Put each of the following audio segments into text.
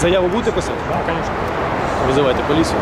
Заяву будете писати? Да, конечно. Визивайте поліцію.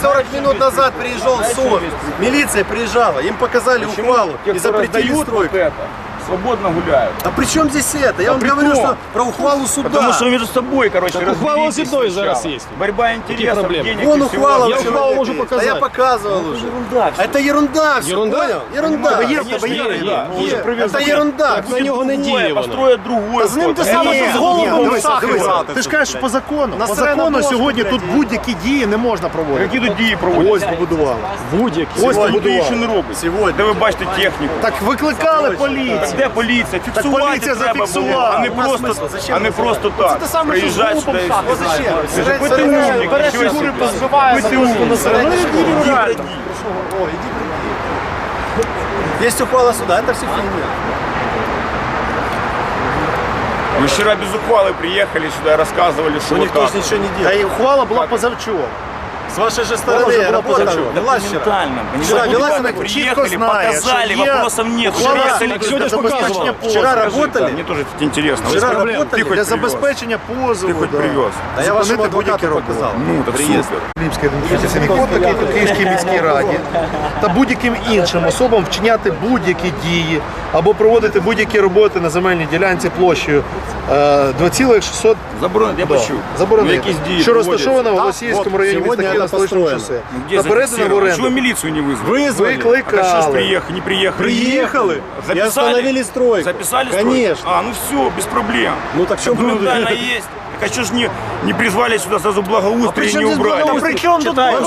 40 минут назад приезжал СО, Милиция приезжала, им показали ухвалу и запретили стройку это, свободно гуляют. А при чем здесь это? Я вам при говорю, том. что про ухвалу суда. Потому что между собой, короче, Так ухвала разберитесь Зидой сначала. зараз есть. Борьба интересов, проблемы? денег Вон и всего ухвала. Я у ухвалу человека могу есть. показать. А я показывал уже. ерунда. А Это ерунда все, Ерунда? понял? Ерунда. Конечно, Это є, ерунда. є. Є. Уже Это ерунда. Так на нього не Другое, діє воно. построят другое. З ним фото. те саме, Ні, що з ні, голубом ні, в шахи дивися, грати. Ти ж кажеш по закону. На По закону Сиренодольську, сьогодні блядь, тут і- будь-які дії не можна проводити. Які тут дії проводять? Ось побудували. Будь-які. Ось Ось побудували. люди ще не робить. Сьогодні. Де ви бачите техніку? Так викликали поліцію. Де поліція? Фіксувати поліція треба було, зафіксувала. а не У нас просто, смисл? Зачем а не визивати? просто так. те саме, що з Приїжджати голубом сюди. і шахи. все. Зачем? Ви ж ви ти умник, Береш нічого фігури, собі. позбиваєш. Ви ти умник. На Сиренодольську Ну, иди реально. приди. О, иди приди. Есть ухвала суда, это все фигня. Вы вчера без ухвалы приехали сюда, рассказывали, что Но вот никто так. же ничего не Та делает. і ухвала була позавчора. С вашей же Тоже стороны была работа позавчера. велась вчера. Моментально. Вчера Понимаете, велась, ребята она приехали, чітко знає, показали, що є вопросов нет. ухвала Приехали, суду Так сьогодні ж для забезпечення показували. позову. Вчера Скажи, работали? Мне тоже это интересно. Вчера Вы работали? Ты хоть Для привез? забезпечення позову. Ти хоч да. привез. А я вашему Зупинити адвокату будь-які роботи. показал. Ну, так Приезд. супер. Львівський ідентифікаційний код, такий як у Київській міській раді, та будь-яким іншим особам вчиняти будь-які дії або проводити будь-які роботи на земельній ділянці площею е, 2,600 Заборонено, я Да, почув. Ну, заборонити, якісь дії що проводяться. розташовано в Так, Голосіївському от, районі сьогодні міста Києва построєно. шосе. Ну, Где Та передано в зафиксировано? Чего оренду. милицию не вызвали? Вызвали. Так а что ж приехали, не приехали? Приехали и Записали? остановили стройку. Записали стройку? Конечно. А, ну все, без проблем. Ну так в чем Документально есть. Так а что ж не, не призвали сюда сразу благоустрие и не убрали? чому тут Вам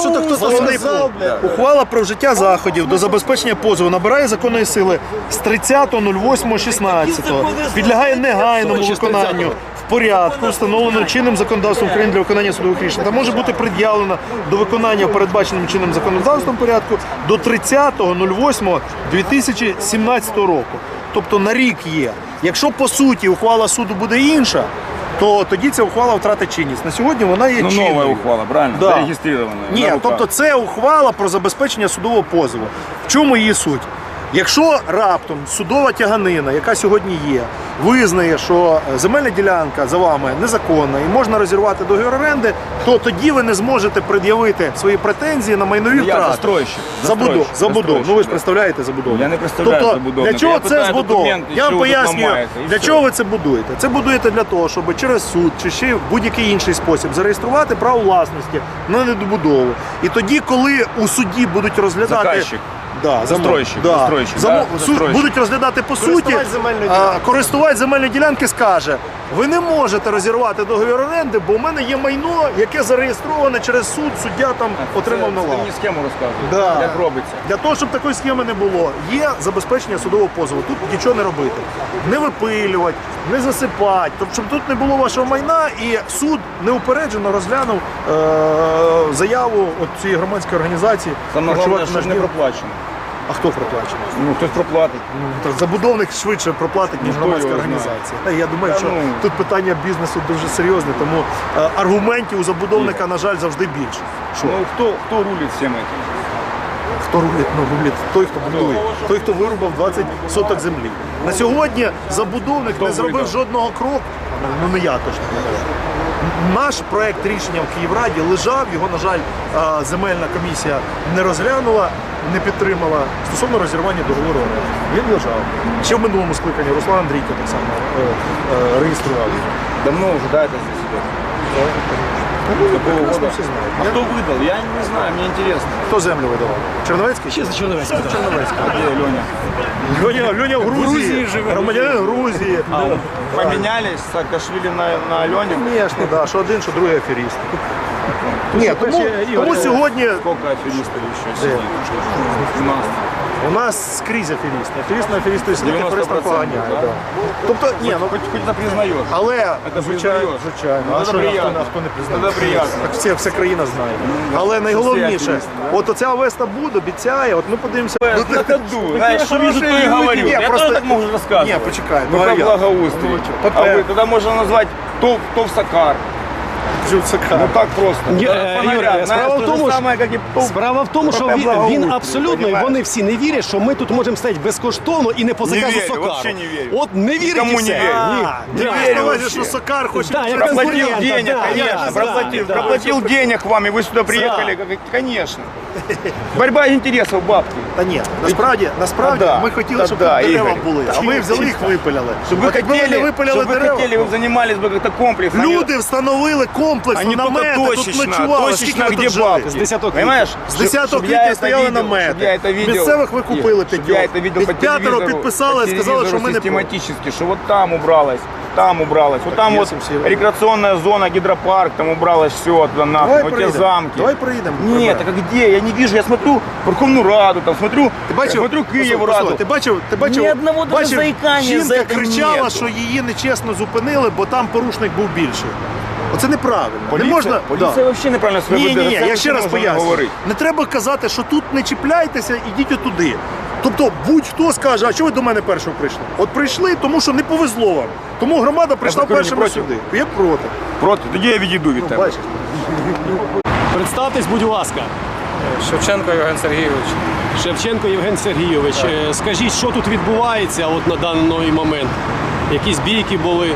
сказал, пункт. блядь? Ухвала про вжиття заходів до забезпечення позову набирає законної сили з 30.08.16. Підлягає негайному виконанню в порядку, встановленому чинним законодавством України для виконання судових рішень, та може бути пред'явлена до виконання передбаченим чинним законодавством порядку до 30.08.2017 року. Тобто на рік є. Якщо по суті ухвала суду буде інша, то тоді ця ухвала втратить чинність. На сьогодні вона є Ну, чинною. новая ухвала, правильно? Да. Зарегистрированная. Ні, тобто це ухвала про забезпечення судового позову. В чому її суть? Якщо раптом судова тяганина, яка сьогодні є, визнає, що е, земельна ділянка за вами незаконна і можна розірвати договір оренди, то тоді ви не зможете пред'явити свої претензії на майнові Я втрати. застройщик. Забудов, забудов. Ну ви ж представляєте забудову. Я не представляю тобто, забудовника. Для чого Я це збудова? Я вам пояснюю, для чого ви це будуєте. Це будуєте для того, щоб через суд чи ще будь-який інший спосіб зареєструвати право власності на недобудову. І тоді, коли у суді будуть розглядати Заказчик. Да, Застройщик, да. застройщик, Замо- да, суд застройщик. будуть розглядати по суті, Користувач земельної а, ділянки. користувач земельної ділянки скаже: ви не можете розірвати договір оренди, бо у мене є майно, яке зареєстроване через суд, суддя там отримав на Це лаву. мені схему розказуєте, Да. як робиться. Для того, щоб такої схеми не було, є забезпечення судового позову. Тут нічого не робити. Не випилювати, не засипати, тобто, щоб тут не було вашого майна, і суд неупереджено розглянув е- заяву от цієї громадської організації. Саме «Харчувати головне, щоб наш не дім». проплачено. А хто проплачений? Ну, хтось проплатить. Ну, Забудовник швидше проплатить, ніж Ну, громадська його організація. Та Я думаю, Та що ну. тут питання бізнесу дуже серйозне, тому е, аргументів у забудовника, на жаль, завжди більше. Що? Ну, хто, хто рулить всем этим? Хто рулить? Ну, рулить той, хто будує. Той, хто вирубав 20 соток землі. На сьогодні забудовник не зробив жодного кроку. Ну не я точно не кажу. Наш проект рішення в Київраді лежав, його, на жаль, земельна комісія не розглянула, не підтримала стосовно розірвання договору. Він лежав. Ще в минулому скликанні Руслан Андрійко так само е, е, реєстрував. Давно вже да, это здесь идет? Прекрасно всі знають. А кто выдал? Я не знаю, мне интересно. Хто землю видавав? Черновецький? Ще за Черновецький. Черновецький. А где Леня? Льоня, Льоня в Грузії, громадянин Грузії. Поменялись Саакашвили на, на Алене? Звісно, да, що один, що другий аферіст. Ні, тому, тому сьогодні Сколько аферистов еще сидит? У нас. у нас скрізь аферісти. Аферіст на аферісту сидить, 90%, аферист поганяє. да? Да. Тобто, ні, ну, Хоть, хоть это признаешь. але, Це звичайно, признаєш. звичайно. Ну, А це що, а приємно. хто, а хто не признає? Це приємно. Так всі, вся країна знає. Але найголовніше, аферисти, да? от оця Авеста буде, обіцяє, от ми подивимося. Ну ты ходу, знаешь, что вижу, то и говорю. Не, Я просто- тоже так могу рассказывать. Не, почекай, Ну, ну, а как я? благоустрие. Ну, а ПП. вы тогда можно назвать Тов, Джуцака. Ну так просто. Ні, Да, е, Юрій, справа в тому, що- самое, как и Тов. Справа в тому, що він, він абсолютно, і вони всі не вірять, що ми тут можемо стати безкоштовно і не по Не заказу вірю, Сокару. вообще не вірю. От не вірять Кому і не вірю? Ні. А, Да. на увазі, вообще. що Сокар хоче... Да, я Проплатил денег, конечно, проплатил денег вам, и вы сюда приехали, конечно. Борьба интересов бабки. Та ні, насправді, насправді Та да, ми хотіли, та щоб да, тут дерева Ігор. були, а ви взяли їх випиляли. Чтобы вы От якби ви хотели, не випиляли чтобы вы дерева, хотели, вы занимались бы как-то комплексно. люди встановили комплексно Они только намети, тут точечно, ночували, скільки точечно, ви где тут жили? бабки. З 10 квітня. Понимаешь? З 10 Чтоб я квітня это стояли видел, намети. чтоб я это видел. Місцевих ви купили Чтоб я п'ятьох. это видел по П'ятеро телевизору, підписали, по сказали, що ми не проти. систематически, что вот там убралось, там убралось, вот там вот рекреационная зона, гидропарк, там убралось все туда нахуй, вот те замки. Давай проїдемо. Нет, так а где? Я не вижу, я смотрю Верховную Раду, там смотрю, Ти бачив, смотрю Київ Раду. Ти бачив, ти бачив, Ні одного даже бачив, заїкання жінка за це кричала, нету. що її нечесно зупинили, бо там порушник був більший. Оце неправильно. Поліція, не можна, поліція да. вообще неправильно себе Ні, ні, ні, я ще раз поясню. говорити. Не треба казати, що тут не чіпляйтеся, ідіть отуди. Тобто будь-хто скаже, а чого ви до мене першого прийшли? От прийшли, тому що не повезло вам. Тому громада прийшла прокурор не першими проти? сюди. Я проти. Проти, тоді я відійду від тебе. Бачиш? Представтесь, будь ласка. Шевченко Євген Сергійович. Шевченко Євген Сергійович, е, скажіть, що тут відбувається от на даний момент? Якісь бійки були?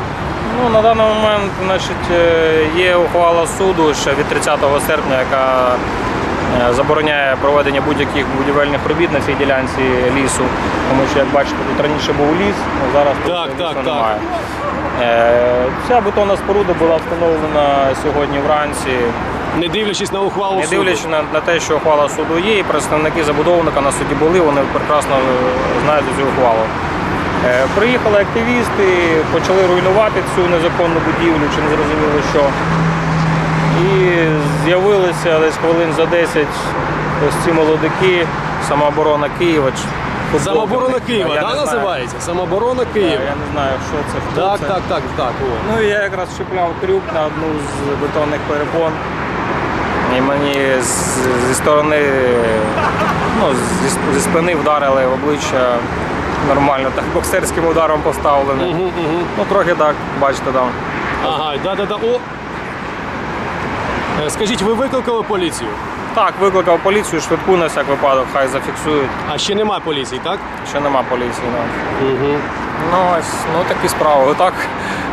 Ну, на даний момент значить, е, є ухвала суду ще від 30 серпня, яка забороняє проведення будь-яких будівельних робіт на цій ділянці лісу. Тому що, як бачите, тут раніше був ліс, а зараз тут Так, лісу так, так. немає. Е, Ця бетонна споруда була встановлена сьогодні вранці. Не дивлячись на ухвалу Не суду? дивлячись на, на те, що ухвала суду є, і представники забудовника на суді були, вони прекрасно е, знають цю ухвалу. Е, Приїхали активісти, почали руйнувати цю незаконну будівлю, чи не зрозуміло що. І з'явилися десь хвилин за 10 ось ці молодики, самооборона Києва. Самооборона Києва, Я да, називається? Самооборона Так, Києва. Я не знаю, що це, хто Так, це. так, так, так. О. Ну і я якраз чіпляв крюк на одну з бетонних перепон. І мені зі сторони, ну, зі, спини вдарили в обличчя нормально, так боксерським ударом поставленим. Мгм, мгм. Ну трохи так, бачите там. Ага, да-да-да. О. Е, Скажіть, ви викликали поліцію? Так, викликав поліцію, швидку на всяк випадок, хай зафіксують. А ще немає поліції, так? Ще нема поліції. Ну, Угу. ну ось, ну такі справи. Отак,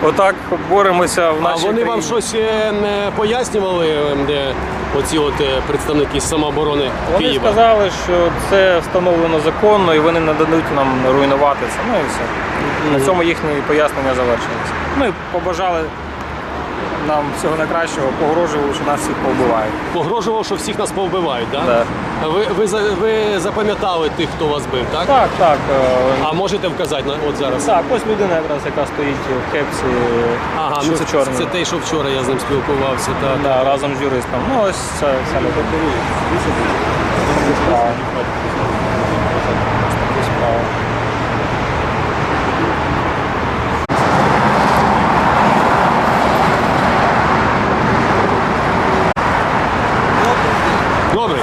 отак боремося в А нашій вони вам щось е, не пояснювали, е, де оці от е, представники самооборони Вони Києва? сказали, що це встановлено законно і вони не дадуть нам руйнувати це. Ну і все. На цьому їхні пояснення завершилися. І побажали нам всього найкращого, погрожували, що нас всіх повбивають. Погрожував, що всіх нас повбивають, так? Да. А Ви, ви, ви запам'ятали тих, хто вас бив, так? Так, так. е, А можете вказати от зараз? Так, ось людина якраз, яка стоїть в кепці, Ага, що ну це, чорній. це той, що вчора я з ним спілкувався. Так. Да, разом з юристом. Ну ось ця, ця людина. Справа. Такі справи. Добре.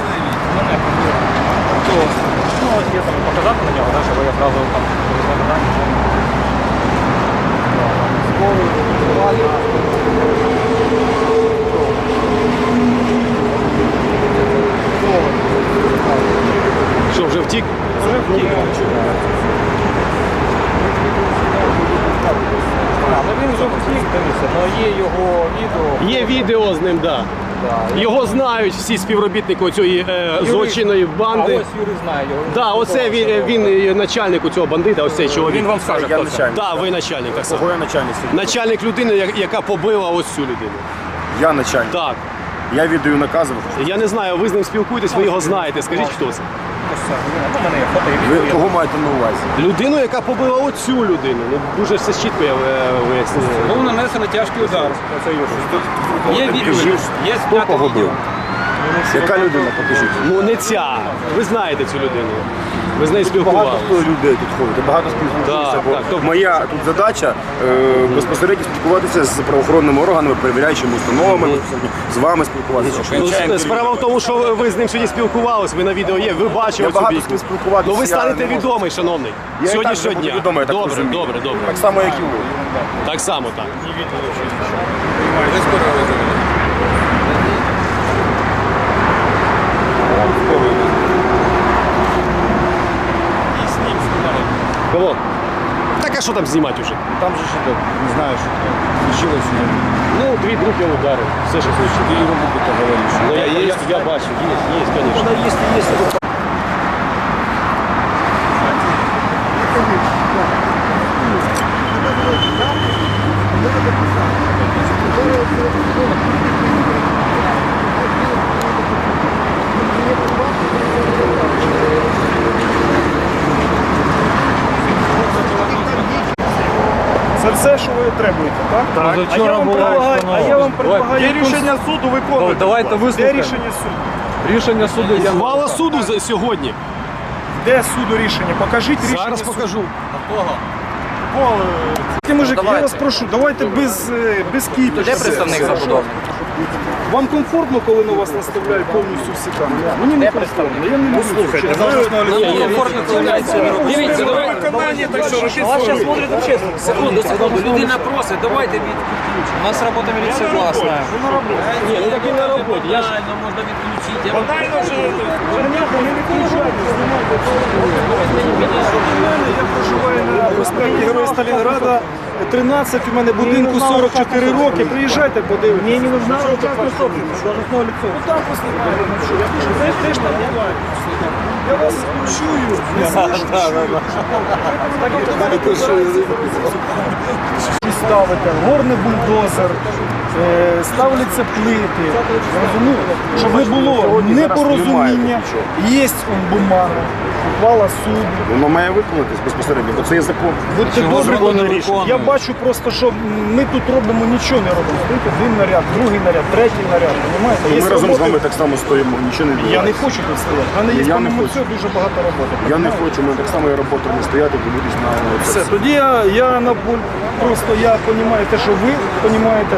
Ну, от є там показати на нього, да, щоб я одразу там розглядати. Що, вже втік? Вже втік. А, ну він вже втік, дивіться, але є його відео. Є відео з ним, так. Да. Його знають всі співробітники цієї е, злочинної А банди. ось Юрій знає його. Да, оце він, він е, начальник у цього бандита, ось цей чоловік. Він вам скаже, Я хто це. начальник. Так, ви начальник так само. Кого я начальник? Начальник людини, я- яка побила ось цю людину. Я начальник. Так. Я віддаю накази. Я не знаю, ви з ним спілкуєтесь, ви його знаєте. Скажіть, хто це? У мене є фото і Ви відео. кого маєте на увазі? Людину, яка побила оцю людину. Ну дуже все чітко я е, вияснив. Був нанесений тяжкий удар. Є відео, є Хто знято відео. Яка людина? Покажіть. Ну не ця. Ви знаєте цю людину. Ви з нею Багато спілкувалися. хто людей тут ходить, багато спілкується. Так, бо так, тобто- Моя тут задача е, безпосередньо спілкуватися з правоохоронними органами, перевіряючими установами, безпосередньо з вами спілкуватися. Ну, справа в тому, що ви з ним сьогодні спілкувалися, ви на відео є, ви бачили Я цю багато з бійку. спілкуватися, Ну ви я станете не можу. відомий, шановний. Я і Сьогодні так вже буду щодня. відомий, я так добре, розумію. добре, добре. Так само, як і ви. Так само так. що там знімати вже? Там же что-то, не знаю, что случилось. Ну, дві другі удари. Все, що случилось. Ти його руку поговориш. Ну, я, я, я бачу, є, є, звісно. Це Все, що ви требуєте, так? Так. А я вам предлагаю, а я вам предлагаю Є рішення суду виконувати. Давайте Де вислухаємо. рішення суду? Рішення суду. Я... Ухвала суду за- сьогодні. Де суду рішення? Покажіть рішення. Зараз суду. покажу. Ти, мужик, я вас прошу, давайте без, е, без кіпішу. Де представник забудовника? Вам комфортно, коли на вас наставляють повністю всі камери? Мені не комфортно, я не люблю. Слухайте, Дивіться, давайте. Виконання, так що робіть Вас зараз смотрят общественно. Секунду, секунду. Людина просить, давайте від... У нас робота міліції класна. Ні, ну так і на роботі. Я ж можна відключити. Я Банально вже Я проживаю на проспекті Героя Сталінграда, 13, у мене будинку 44 роки. Приїжджайте, подивитися. Мені не нужна частна собственность, должностного лицо. Ну так послухайте, ну що, я теж, теж там буваю. Я вас чую, не слышу, чую. Ставите горний бульдозер, ставляться плити? Щоб не було непорозуміння, є бумага, ухвала суду. Воно має виконатись безпосередньо, бо це є закон. Будьте добрі, я бачу просто, що ми тут робимо нічого не робимо. Стоїть один наряд, другий наряд, третій наряд. Ми Є разом з роботи- вами так само стоїмо, нічого не Я не відбувається. хочу тут стояти. У мене є Я не помимо хочу. цього дуже багато роботи. Я не хочу, ми так само і роботу не стояти, дивитись на це Все, все. тоді я, я на боль. Просто я розумію те, що ви розумієте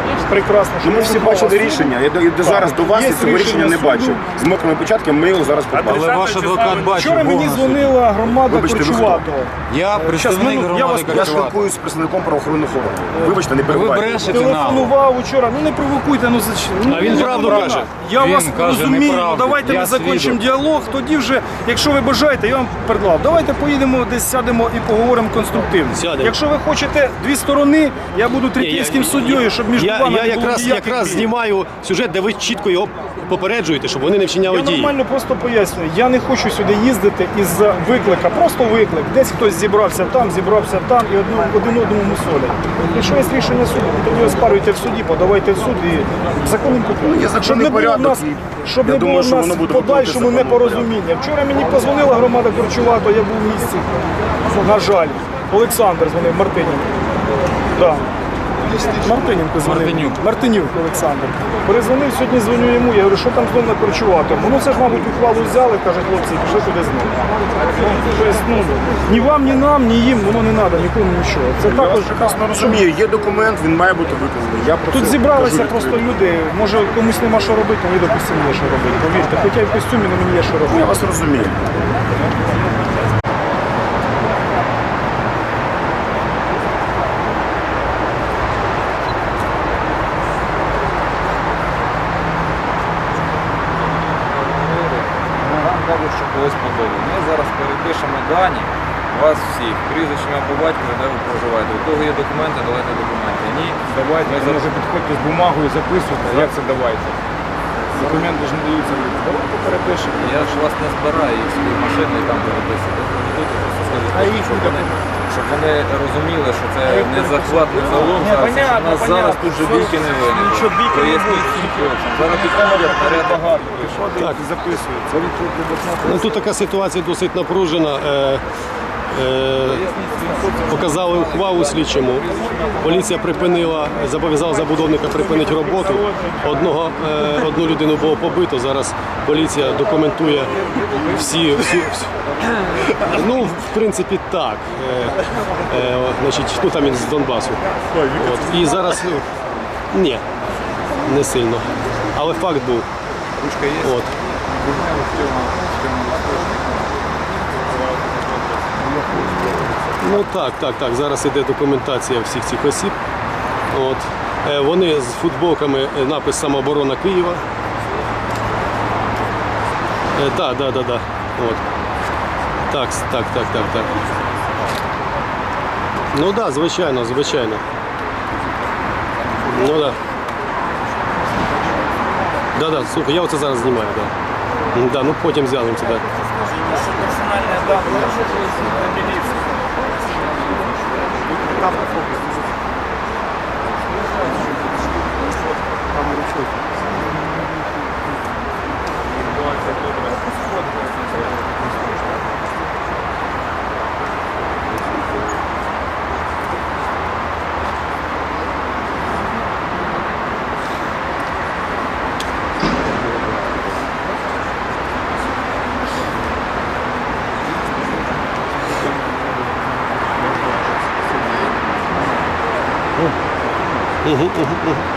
прекрасно, що Ну, ми всі бачили рішення. Я до, я до зараз до вас Є я цього рішення не суду. бачив. З мокрими початками ми його зараз побачимо. Але ваш адвокат Вчора мені дзвонила громада Вибачте, ви хто? Корчуватого. Я представник я вас громади Я спілкуюсь з представником правоохоронних органів. Вибачте, не Ви перебувайте. брешете нам. Телефонував вчора, ну не провокуйте, ну зачем? Ну, А він я правду каже. Я Він вас каже розумію, ну неправду. давайте Я ми закінчимо свідок. діалог. Тоді вже, якщо ви бажаєте, я вам предлагав. Давайте поїдемо десь сядемо і поговоримо конструктивно. Сядемо. Якщо ви хочете дві сторони, я буду Ні, трипільським суддєю, щоб між я, вами я не було якраз, якраз знімаю сюжет, де ви чітко його попереджуєте, щоб вони не вчиняли Я дії. нормально просто пояснюю. Я не хочу сюди їздити із-за виклика. Просто виклик. Десь хтось зібрався там, зібрався там і одну, один одному мусолять. Якщо є рішення суду, тоді оспарюйте в суді, подавайте в суд і законним. Ну, є щоб законний не було в порядок, нас, і щоб я не думаю, було в що нас воно буде подальшому непорозуміння. Вчора мені позвонила громада Корчувато, я був в місті. На жаль, Олександр дзвонив Мартиненко. Да. Мартиненко дзвонив. Мартинюк. Мартинюк Олександр. Перезвонив, сьогодні дзвоню йому, я говорю, що там знов на Корчуватому? Ну це ж, мабуть, ухвалу взяли, каже, хлопці, пішли туди знову. Тобто, ну, ні вам, ні нам, ні їм, воно не треба, нікому нічого. Це Я також розумію. Є документ, він має бути виконаний. Я про Тут це зібралися кажу просто відкрито. люди. Може комусь нема що робити, мені допустимо є що робити. Повірте, хоча й в костюмі, але мені є що робити. Я вас розумію. Нам кажуть, що когось подали. Ми зараз перепишемо дані вас всіх, прізвищами по батькові, де ви проживаєте. У кого є документи, давайте документи. Ні, Давайте, Ми ви зараз- може підходьте з бумагою, записуйте. Як це давайте? Документи ж не даються. Давайте перепишемо. я ж вас не збираю, їх свою машину і там переписувати. Тут скажіть, щоб вони, щоб вони розуміли, що це не захват, не залом, зараз, що у нас зараз тут же бійки не виникло. Поясніть всім хлопцям. Зараз підходять наряд багато. Так, Ну, тут така ситуація досить напружена. Е, показали ухвалу слідчому. Поліція припинила, зобов'язала забудовника припинити роботу. Одного, е, одну людину було побито. Зараз поліція документує всі. всі, всі. Ну, в принципі, так. Е, е, значить, ну там він з Донбасу. От. І зараз ну, ні, не сильно. Але факт був. Ручка є? От. Ну так, так, так. Зараз іде документація всіх цих осіб. От. Е, Вони з футболками е, напис Самооборона Києва. Е, Так, так, так, так. От. Так, с- так, так, так, так. Ну так, да, звичайно, звичайно. Ну так. Да. Да, да, слухай, я оце зараз знімаю, да. М, Да, ну потім з'явимося, да. автофокус. Там ничего. Uh -huh, uh -huh.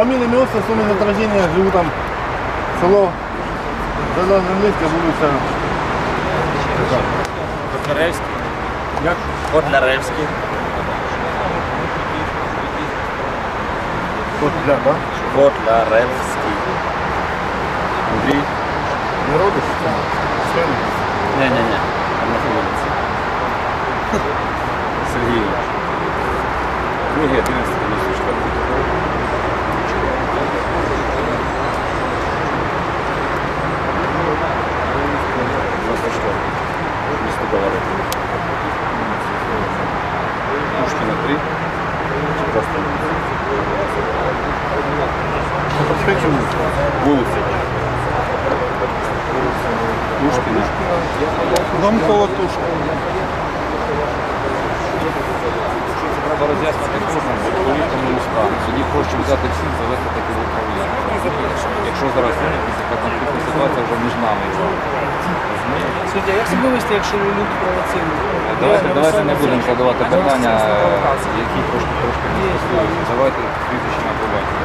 Фамилия, имя, отчество, сумма от рождения, живу там, село, месте, вулиця. Котляревський. Як? Котляревський. Котляр, да? Котляревський. Андрій. Не родиш? Ні-ні-ні. На вулиці. Сергій. Другий, 11, 94. Місто Говорить. Пушкіна 3. Просто вулиця. Пушкіна. Дом колотушка. Треба роз'яснити кожному, бо політому не стану. Тоді проще взяти всіх, завести таке в управління. Якщо зараз виникне така конфліктна ситуація вже між нами і вами. Суддя, як себе вести, якщо люди провоцирують? Давайте, давайте не будемо задавати питання, які трошки трошки не стосуються. Давайте прізвище на побачення.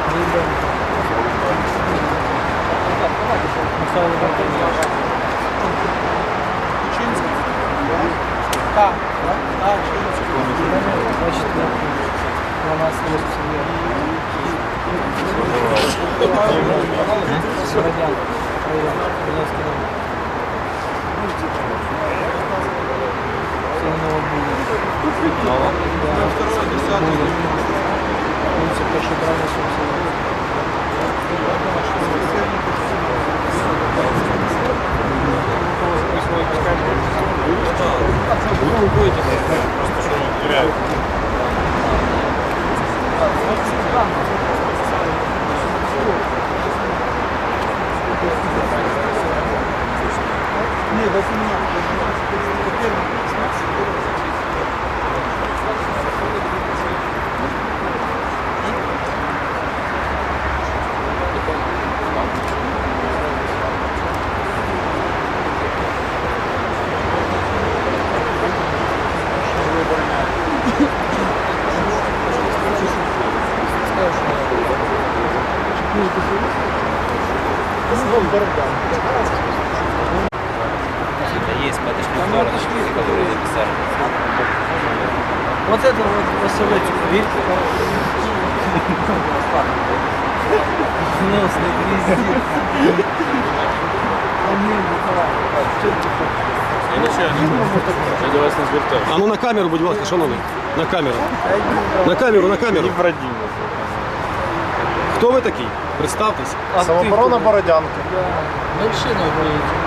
Так, так, Значить, у нас Второе, десятое. Улица Просто что теряют. эскизы, которые записали. Вот это вот посылочек, видите? Нос на А ну на камеру, будь ласка, шановний. На камеру. На камеру, на камеру. Кто вы такие? Представьтесь. Самооборона Бородянка. Да. Машина.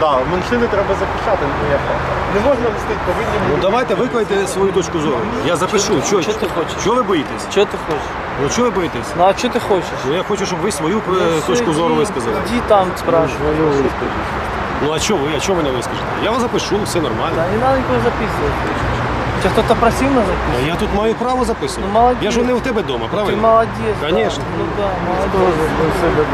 Да, меншини треба захищати. Не можна мстити, повинні Ну давайте викладайте свою точку зору. Я запишу. Що, Що ти хочеш? Чого ви боїтесь? Что ты хочешь? Ну чого ви боїтесь? Ну а что ты хочешь? Ну я хочу, щоб ви свою е, точку зору висказали. Иди там спрашивай. Ну а чого ви? А чого ви не вискажете? Я вас запишу, все нормально. Да, не надо никого записывать. Тебя кто-то просил на записывать? А я тут маю право записувати. Ну, молодець. Я ж не у тебе вдома, Ты правильно? молодец. да. Конечно. Ну да, молодец. Тебе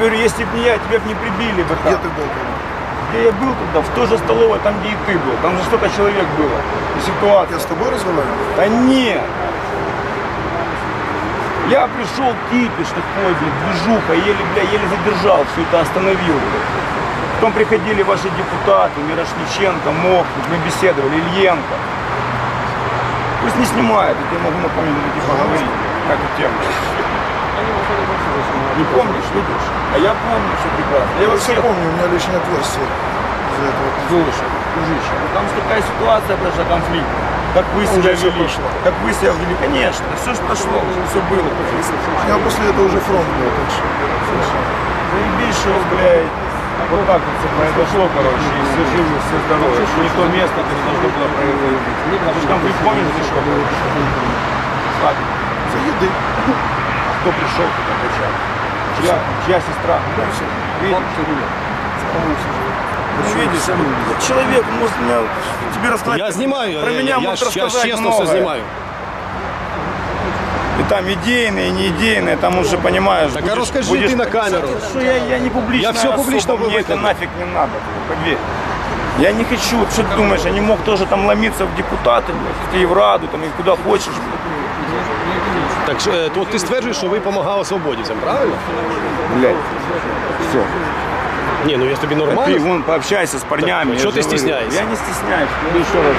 Говорю, если бы не я, тебя бы не прибили бы Где там. ты был? Где я был тогда? В той же столовой, там, где и ты был. Там же столько человек было. И ситуация. Я с тобой разговаривал? Да нет. Я пришел кипиш такой, блядь, движуха, еле, бля, еле задержал, все это остановил. блядь. Потом приходили ваши депутаты, Мирошниченко, Мохник, мы беседовали, Ильенко. Пусть не снимают, я тебе могу напомнить, эти поговорить, как у тему. Не помнишь, видишь? А я помню все прекрасно. Я вообще помню, у меня лишнее отверстие из-за этого. Слушай, дружище, ну там же такая ситуация произошла, конфликт. Как вы себя всё вели? прошло. Как вы себя вели? Конечно, все же прошло, все было. У меня после этого уже фронт был, так что... Заебись, что, блядь, вот так вот все произошло, короче, и все живы, все здоровы, что не то место, где должно было произойти. Там припомнишь, ты что было? Славик, За еды. кто пришел туда кричал? Чья, чья сестра? Видишь? Ну, видишь, вот человек может меня, тебе рассказать. Я знімаю, Про я, меня я, может ж- я рассказать чесно все. И там идейные, и не идейные, там уже понимаешь. Так а розкажи ти на камеру. Что я, я не публично. Я всё публично мне это выкладываю. нафиг не надо, поверь. Я не хочу, что ты думаешь, я не мог тоже там ломиться в депутаты, блядь, в Киевраду, там, и куда хочешь. блядь. Так що, е, то ти стверджуєш, що ви допомагали свободівцям, правильно? Блядь, все. Ні, ну я ж тобі Ты нормально. вон пообщайся с парнями. Так, я что же ты говорю. стесняешься? Я не стесняюсь. Ну, еще раз.